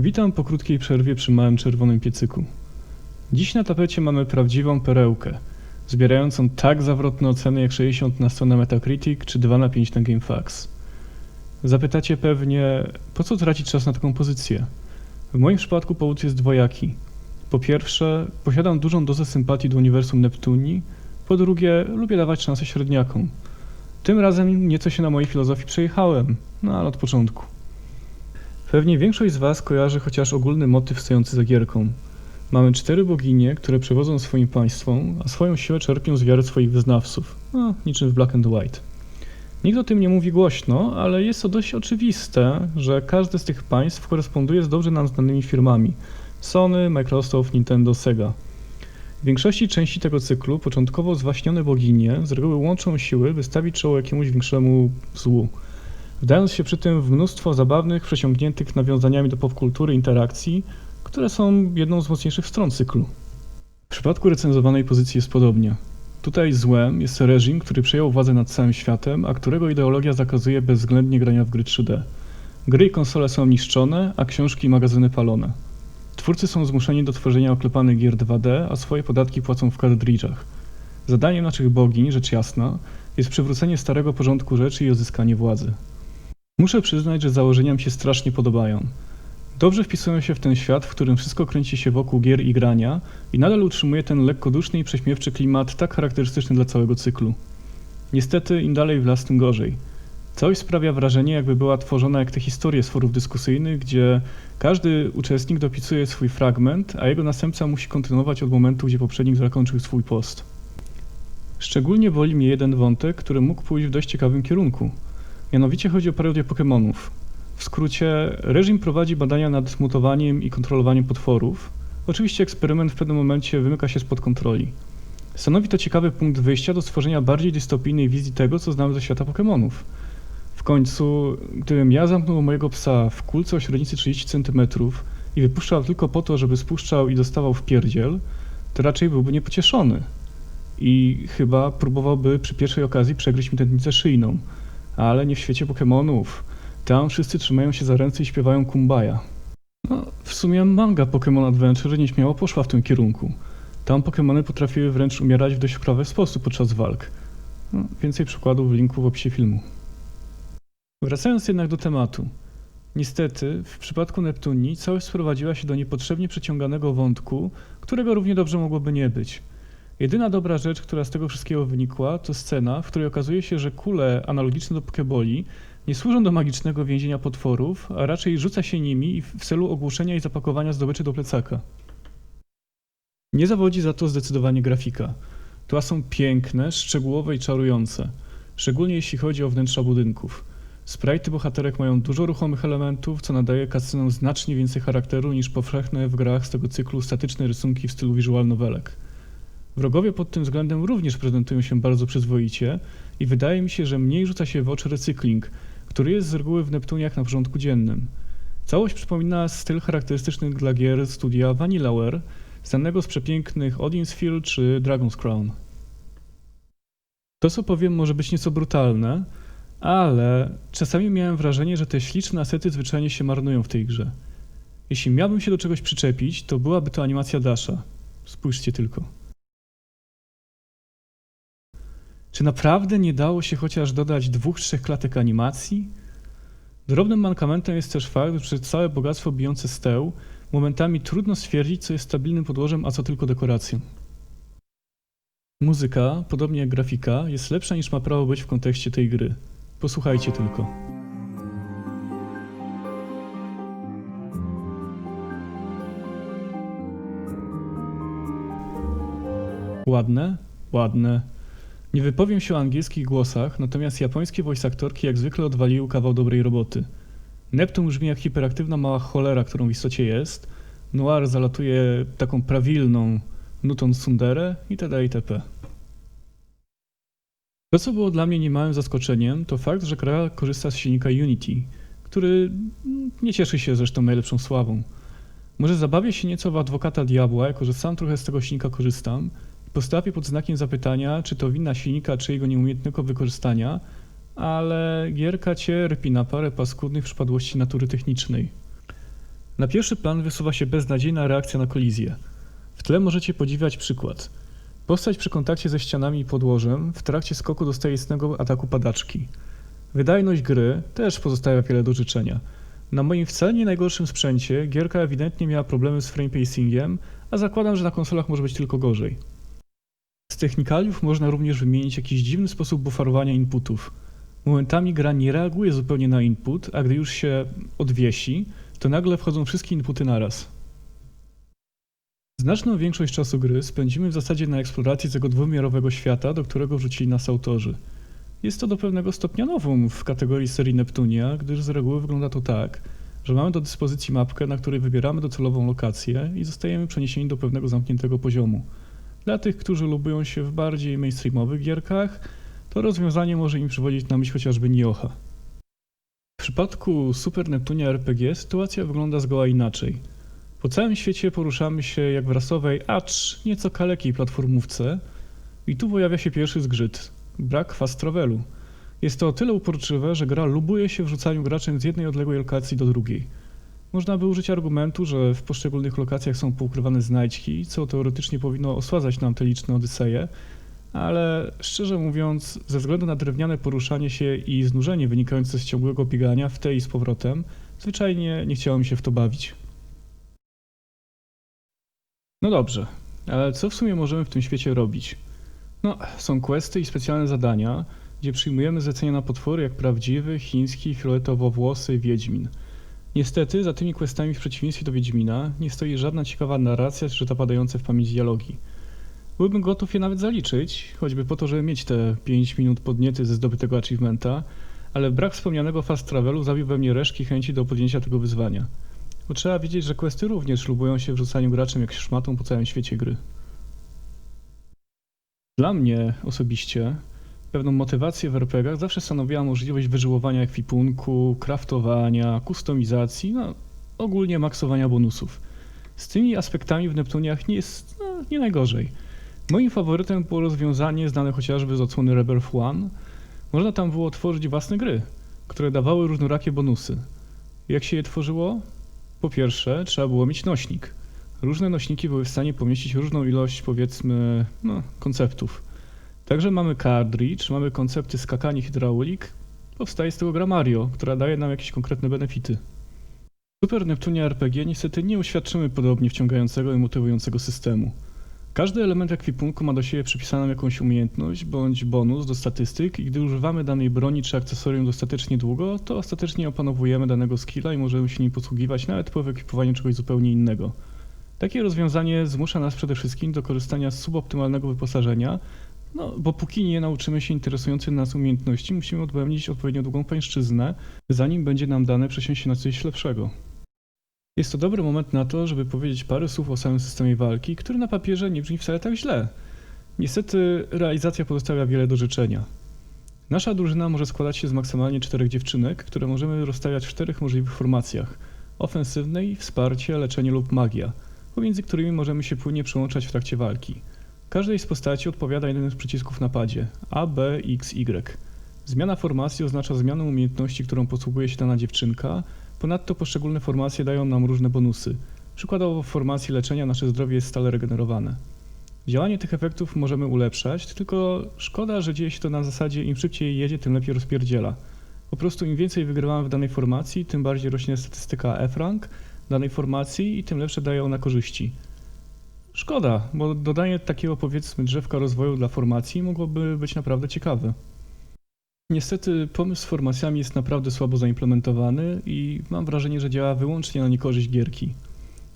Witam po krótkiej przerwie przy małym czerwonym piecyku. Dziś na tapecie mamy prawdziwą perełkę, zbierającą tak zawrotne oceny jak 60 na stronę Metacritic czy 2 na 5 na GameFAQs. Zapytacie pewnie, po co tracić czas na taką pozycję? W moim przypadku powód jest dwojaki. Po pierwsze, posiadam dużą dozę sympatii do uniwersum Neptunii, po drugie, lubię dawać szansę średniakom. Tym razem nieco się na mojej filozofii przejechałem, no ale od początku. Pewnie większość z Was kojarzy chociaż ogólny motyw stojący za gierką. Mamy cztery boginie, które przewodzą swoim państwom, a swoją siłę czerpią z wiary swoich wyznawców. No, niczym w Black and White. Nikt o tym nie mówi głośno, ale jest to dość oczywiste, że każde z tych państw koresponduje z dobrze nam znanymi firmami Sony, Microsoft, Nintendo, Sega. W większości części tego cyklu początkowo zwaśnione boginie z reguły łączą siły wystawić czoło jakiemuś większemu złu wdając się przy tym w mnóstwo zabawnych, przesiągniętych nawiązaniami do popkultury interakcji, które są jedną z mocniejszych stron cyklu. W przypadku recenzowanej pozycji jest podobnie. Tutaj złem jest reżim, który przejął władzę nad całym światem, a którego ideologia zakazuje bezwzględnie grania w gry 3D. Gry i konsole są niszczone, a książki i magazyny palone. Twórcy są zmuszeni do tworzenia oklepanych gier 2D, a swoje podatki płacą w kartridżach. Zadaniem naszych bogiń, rzecz jasna, jest przywrócenie starego porządku rzeczy i odzyskanie władzy. Muszę przyznać, że założenia mi się strasznie podobają. Dobrze wpisują się w ten świat, w którym wszystko kręci się wokół gier i grania i nadal utrzymuje ten lekkoduszny i prześmiewczy klimat tak charakterystyczny dla całego cyklu. Niestety im dalej w las, tym gorzej. Całość sprawia wrażenie, jakby była tworzona jak te historie z forów dyskusyjnych, gdzie każdy uczestnik dopisuje swój fragment, a jego następca musi kontynuować od momentu, gdzie poprzednik zakończył swój post. Szczególnie boli mnie jeden wątek, który mógł pójść w dość ciekawym kierunku – Mianowicie chodzi o parodię Pokémonów. W skrócie, reżim prowadzi badania nad mutowaniem i kontrolowaniem potworów. Oczywiście eksperyment w pewnym momencie wymyka się spod kontroli. Stanowi to ciekawy punkt wyjścia do stworzenia bardziej dystopijnej wizji tego, co znamy ze świata Pokémonów. W końcu, gdybym ja zamknął mojego psa w kulce o średnicy 30 cm i wypuszczał tylko po to, żeby spuszczał i dostawał w pierdziel, to raczej byłby niepocieszony. I chyba próbowałby przy pierwszej okazji przegryźć mi tętnicę szyjną – ale nie w świecie Pokémonów. Tam wszyscy trzymają się za ręce i śpiewają kumbaya. No, w sumie manga Pokémon Adventure nieśmiało poszła w tym kierunku. Tam Pokémony potrafiły wręcz umierać w dość prawy sposób podczas walk. No, więcej przykładów w linku w opisie filmu. Wracając jednak do tematu. Niestety, w przypadku Neptunii całość sprowadziła się do niepotrzebnie przeciąganego wątku, którego równie dobrze mogłoby nie być – Jedyna dobra rzecz, która z tego wszystkiego wynikła, to scena, w której okazuje się, że kule analogiczne do pokeboli nie służą do magicznego więzienia potworów, a raczej rzuca się nimi w celu ogłuszenia i zapakowania zdobyczy do plecaka. Nie zawodzi za to zdecydowanie grafika. Tła są piękne, szczegółowe i czarujące, szczególnie jeśli chodzi o wnętrza budynków. Sprite bohaterek mają dużo ruchomych elementów, co nadaje kasynom znacznie więcej charakteru niż powszechne w grach z tego cyklu statyczne rysunki w stylu visual novelek. Wrogowie pod tym względem również prezentują się bardzo przyzwoicie i wydaje mi się, że mniej rzuca się w oczy recykling, który jest z reguły w Neptuniach na porządku dziennym. Całość przypomina styl charakterystyczny dla gier studia Vanillaware, znanego z przepięknych Odin's Field czy Dragon's Crown. To, co powiem, może być nieco brutalne, ale czasami miałem wrażenie, że te śliczne asety zwyczajnie się marnują w tej grze. Jeśli miałbym się do czegoś przyczepić, to byłaby to animacja Dasha. Spójrzcie tylko. Czy naprawdę nie dało się chociaż dodać dwóch, trzech klatek animacji? Drobnym mankamentem jest też fakt, że całe bogactwo bijące steł momentami trudno stwierdzić, co jest stabilnym podłożem, a co tylko dekoracją. Muzyka, podobnie jak grafika, jest lepsza niż ma prawo być w kontekście tej gry. Posłuchajcie tylko. Ładne? Ładne. Nie wypowiem się o angielskich głosach, natomiast japońskie voice aktorki jak zwykle odwaliły kawał dobrej roboty. Neptun brzmi jak hiperaktywna mała cholera, którą w istocie jest. Noir zalatuje taką prawilną nutą sunderę itd. itp. To, co było dla mnie niemałym zaskoczeniem, to fakt, że gra korzysta z silnika Unity, który nie cieszy się zresztą najlepszą sławą. Może zabawię się nieco w adwokata diabła, jako że sam trochę z tego silnika korzystam, Postawię pod znakiem zapytania, czy to wina silnika, czy jego nieumiejętnego wykorzystania, ale gierka cierpi na parę paskudnych przypadłości natury technicznej. Na pierwszy plan wysuwa się beznadziejna reakcja na kolizję. W tle możecie podziwiać przykład. Postać przy kontakcie ze ścianami i podłożem w trakcie skoku dostaje istnego ataku padaczki. Wydajność gry też pozostawia wiele do życzenia. Na moim wcale nie najgorszym sprzęcie gierka ewidentnie miała problemy z frame pacingiem, a zakładam, że na konsolach może być tylko gorzej. Z technikaliów można również wymienić jakiś dziwny sposób bufarowania inputów. Momentami gra nie reaguje zupełnie na input, a gdy już się odwiesi, to nagle wchodzą wszystkie inputy naraz. Znaczną większość czasu gry spędzimy w zasadzie na eksploracji tego dwuwymiarowego świata, do którego wrzucili nas autorzy. Jest to do pewnego stopnia nowum w kategorii serii Neptunia, gdyż z reguły wygląda to tak, że mamy do dyspozycji mapkę, na której wybieramy docelową lokację i zostajemy przeniesieni do pewnego zamkniętego poziomu. Dla tych, którzy lubują się w bardziej mainstreamowych gierkach, to rozwiązanie może im przywodzić na myśl chociażby Nioha. W przypadku Super Neptunia RPG sytuacja wygląda zgoła inaczej. Po całym świecie poruszamy się jak w rasowej, acz nieco kalekiej platformówce i tu pojawia się pierwszy zgrzyt – brak fast travelu. Jest to o tyle uporczywe, że gra lubuje się w rzucaniu graczem z jednej odległej lokacji do drugiej. Można by użyć argumentu, że w poszczególnych lokacjach są poukrywane znajdźki, co teoretycznie powinno osładzać nam te liczne odyseje, ale szczerze mówiąc, ze względu na drewniane poruszanie się i znużenie wynikające z ciągłego biegania w te i z powrotem, zwyczajnie nie chciało mi się w to bawić. No dobrze, ale co w sumie możemy w tym świecie robić? No, są questy i specjalne zadania, gdzie przyjmujemy zlecenia na potwory jak prawdziwy, chiński, fioletowo-włosy Wiedźmin. Niestety, za tymi questami w przeciwieństwie do Wiedźmina nie stoi żadna ciekawa narracja czy zapadające w pamięć dialogi. Byłbym gotów je nawet zaliczyć, choćby po to, żeby mieć te 5 minut podniety ze zdobytego achievementa, ale brak wspomnianego fast travelu zabił we mnie reszki chęci do podjęcia tego wyzwania. Bo trzeba wiedzieć, że questy również lubują się w rzucaniu graczem jak szmatą po całym świecie gry. Dla mnie osobiście pewną motywację w RPGach zawsze stanowiła możliwość wyżyłowania ekwipunku, craftowania, kustomizacji, no ogólnie maksowania bonusów. Z tymi aspektami w Neptuniach nie jest no, nie najgorzej. Moim faworytem było rozwiązanie znane chociażby z odsłony Rebirth One. Można tam było tworzyć własne gry, które dawały różnorakie bonusy. Jak się je tworzyło? Po pierwsze, trzeba było mieć nośnik. Różne nośniki były w stanie pomieścić różną ilość, powiedzmy, no, konceptów. Także mamy cartridge, mamy koncepty skakania hydraulik. Powstaje z tego gra Mario, która daje nam jakieś konkretne benefity. W Super Neptunia RPG niestety nie uświadczymy podobnie wciągającego i motywującego systemu. Każdy element ekwipunku ma do siebie przypisaną jakąś umiejętność bądź bonus do statystyk i gdy używamy danej broni czy akcesorium dostatecznie długo, to ostatecznie opanowujemy danego skilla i możemy się nim posługiwać nawet po wyekipowaniu czegoś zupełnie innego. Takie rozwiązanie zmusza nas przede wszystkim do korzystania z suboptymalnego wyposażenia, no bo póki nie nauczymy się interesujących nas umiejętności, musimy odpełnić odpowiednio długą pańszczyznę, zanim będzie nam dane przesiąść się na coś lepszego. Jest to dobry moment na to, żeby powiedzieć parę słów o samym systemie walki, który na papierze nie brzmi wcale tak źle. Niestety realizacja pozostawia wiele do życzenia. Nasza drużyna może składać się z maksymalnie czterech dziewczynek, które możemy rozstawiać w czterech możliwych formacjach: ofensywnej, wsparcie, leczenie lub magia, pomiędzy którymi możemy się płynnie przełączać w trakcie walki. Każdej z postaci odpowiada jeden z przycisków na padzie A, B, X, Y. Zmiana formacji oznacza zmianę umiejętności, którą posługuje się dana dziewczynka, Ponadto poszczególne formacje dają nam różne bonusy. Przykładowo w formacji leczenia nasze zdrowie jest stale regenerowane. Działanie tych efektów możemy ulepszać, tylko szkoda, że dzieje się to na zasadzie im szybciej jedzie, tym lepiej rozpierdziela. Po prostu im więcej wygrywamy w danej formacji, tym bardziej rośnie statystyka F-rank danej formacji i tym lepsze daje ona korzyści. Szkoda, bo dodanie takiego powiedzmy drzewka rozwoju dla formacji mogłoby być naprawdę ciekawe. Niestety pomysł z formacjami jest naprawdę słabo zaimplementowany i mam wrażenie, że działa wyłącznie na niekorzyść gierki.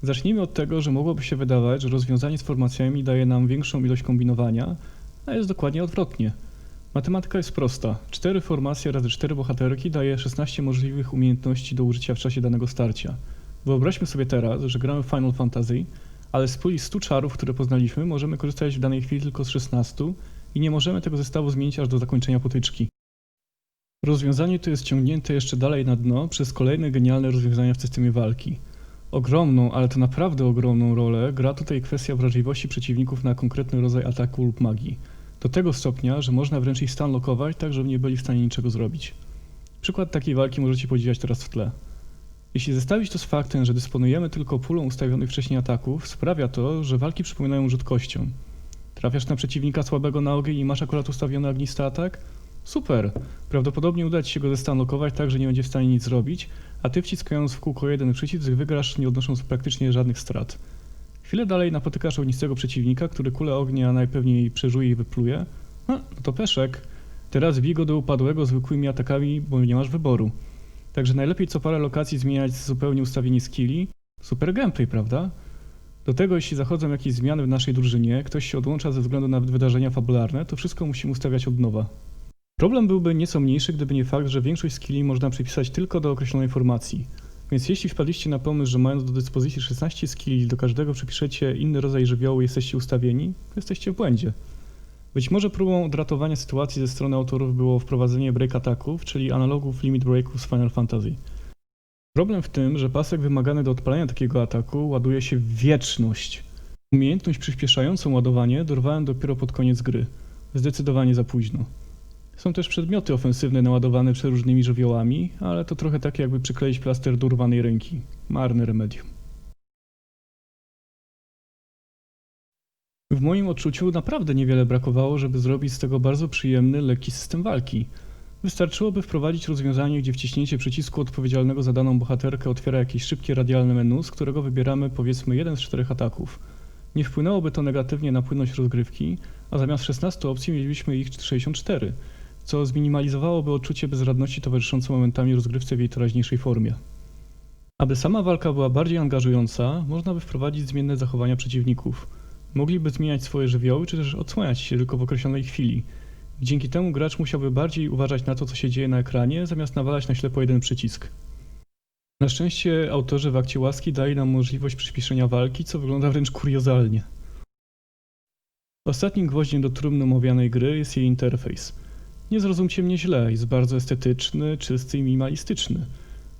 Zacznijmy od tego, że mogłoby się wydawać, że rozwiązanie z formacjami daje nam większą ilość kombinowania, a jest dokładnie odwrotnie. Matematyka jest prosta. 4 formacje razy 4 bohaterki daje 16 możliwych umiejętności do użycia w czasie danego starcia. Wyobraźmy sobie teraz, że gramy Final Fantasy, ale z puli 100 czarów, które poznaliśmy, możemy korzystać w danej chwili tylko z 16 i nie możemy tego zestawu zmienić aż do zakończenia potyczki. Rozwiązanie to jest ciągnięte jeszcze dalej na dno przez kolejne genialne rozwiązania w systemie walki. Ogromną, ale to naprawdę ogromną rolę gra tutaj kwestia wrażliwości przeciwników na konkretny rodzaj ataku lub magii. Do tego stopnia, że można wręcz ich stan lokować, tak żeby nie byli w stanie niczego zrobić. Przykład takiej walki możecie podziwiać teraz w tle. Jeśli zestawić to z faktem, że dysponujemy tylko pulą ustawionych wcześniej ataków, sprawia to, że walki przypominają rzutkością. Trafiasz na przeciwnika słabego na ogień i masz akurat ustawiony ognisty atak? Super! Prawdopodobnie uda ci się go zestanlokować tak, że nie będzie w stanie nic zrobić, a ty wciskając w kółko jeden przycisk wygrasz nie odnosząc praktycznie żadnych strat. Chwilę dalej napotykasz ognistego przeciwnika, który kulę ognia najpewniej przeżuje i wypluje. No, no to peszek. Teraz bij go do upadłego zwykłymi atakami, bo nie masz wyboru. Także najlepiej co parę lokacji zmieniać zupełnie ustawienie skilli. Super gameplay, prawda? Do tego, jeśli zachodzą jakieś zmiany w naszej drużynie, ktoś się odłącza ze względu na wydarzenia fabularne, to wszystko musimy ustawiać od nowa. Problem byłby nieco mniejszy, gdyby nie fakt, że większość skilli można przypisać tylko do określonej formacji. Więc jeśli wpadliście na pomysł, że mając do dyspozycji 16 skilli, do każdego przypiszecie inny rodzaj żywiołu jesteście ustawieni, to jesteście w błędzie. Być może próbą odratowania sytuacji ze strony autorów było wprowadzenie break ataków, czyli analogów limit breaków z Final Fantasy. Problem w tym, że pasek wymagany do odpalenia takiego ataku ładuje się w wieczność. Umiejętność przyspieszającą ładowanie dorwałem dopiero pod koniec gry. Zdecydowanie za późno. Są też przedmioty ofensywne naładowane przeróżnymi żywiołami, ale to trochę tak jakby przykleić plaster do urwanej ręki. Marne remedium. W moim odczuciu naprawdę niewiele brakowało, żeby zrobić z tego bardzo przyjemny, lekki system walki. Wystarczyłoby wprowadzić rozwiązanie, gdzie wciśnięcie przycisku odpowiedzialnego za daną bohaterkę otwiera jakieś szybkie radialne menu, z którego wybieramy powiedzmy jeden z czterech ataków. Nie wpłynęłoby to negatywnie na płynność rozgrywki, a zamiast 16 opcji mielibyśmy ich 64, co zminimalizowałoby odczucie bezradności towarzyszące momentami rozgrywce w jej teraźniejszej formie. Aby sama walka była bardziej angażująca, można by wprowadzić zmienne zachowania przeciwników. Mogliby zmieniać swoje żywioły, czy też odsłaniać się tylko w określonej chwili. Dzięki temu gracz musiałby bardziej uważać na to, co się dzieje na ekranie, zamiast nawalać na ślepo jeden przycisk. Na szczęście autorzy w akcie łaski dali nam możliwość przyspieszenia walki, co wygląda wręcz kuriozalnie. Ostatnim gwoździem do trumny omawianej gry jest jej interfejs. Nie zrozumcie mnie źle, jest bardzo estetyczny, czysty i minimalistyczny.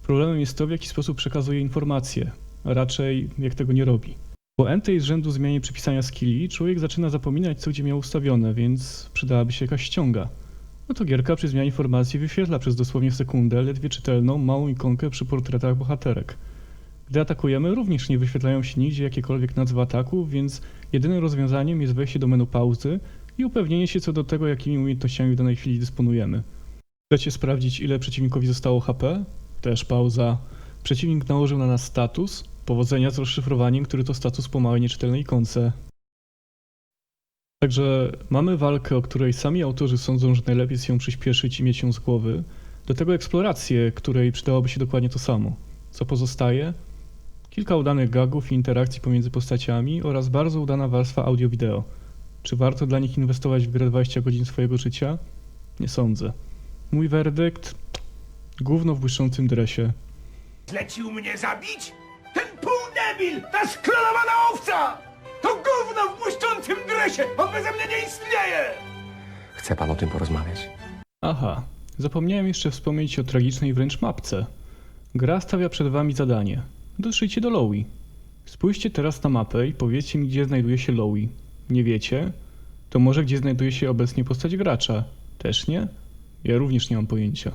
Problemem jest to, w jaki sposób przekazuje informacje, a raczej jak tego nie robi. Po entej z rzędu zmianie przypisania skilli, człowiek zaczyna zapominać, co gdzie miał ustawione, więc przydałaby się jakaś ściąga. No to gierka przy zmianie informacji wyświetla przez dosłownie sekundę ledwie czytelną, małą ikonkę przy portretach bohaterek. Gdy atakujemy, również nie wyświetlają się nigdzie jakiekolwiek nazwy ataków, więc jedynym rozwiązaniem jest wejście do menu pauzy i upewnienie się co do tego, jakimi umiejętnościami w danej chwili dysponujemy. Chcecie sprawdzić, ile przeciwnikowi zostało HP? Też pauza. Przeciwnik nałożył na nas status. Powodzenia z rozszyfrowaniem, który to status po małej nieczytelnej ikonce. Także mamy walkę, o której sami autorzy sądzą, że najlepiej jest ją przyspieszyć i mieć ją z głowy. Do tego eksplorację, której przydałoby się dokładnie to samo. Co pozostaje? Kilka udanych gagów i interakcji pomiędzy postaciami oraz bardzo udana warstwa audio-wideo. Czy warto dla nich inwestować w grę 20 godzin swojego życia? Nie sądzę. Mój werdykt? Gówno w błyszczącym dresie. Zlecił mnie zabić? Półdebil! Ta sklonowana owca! To gówno w błyszczącym dresie! On beze mnie nie istnieje! Chce pan o tym porozmawiać? Aha, zapomniałem jeszcze wspomnieć o tragicznej wręcz mapce. Gra stawia przed wami zadanie. Dotrzyjcie do Lowy. Spójrzcie teraz na mapę i powiedzcie mi, gdzie znajduje się Lowy. Nie wiecie? To może gdzie znajduje się obecnie postać gracza? Też nie? Ja również nie mam pojęcia.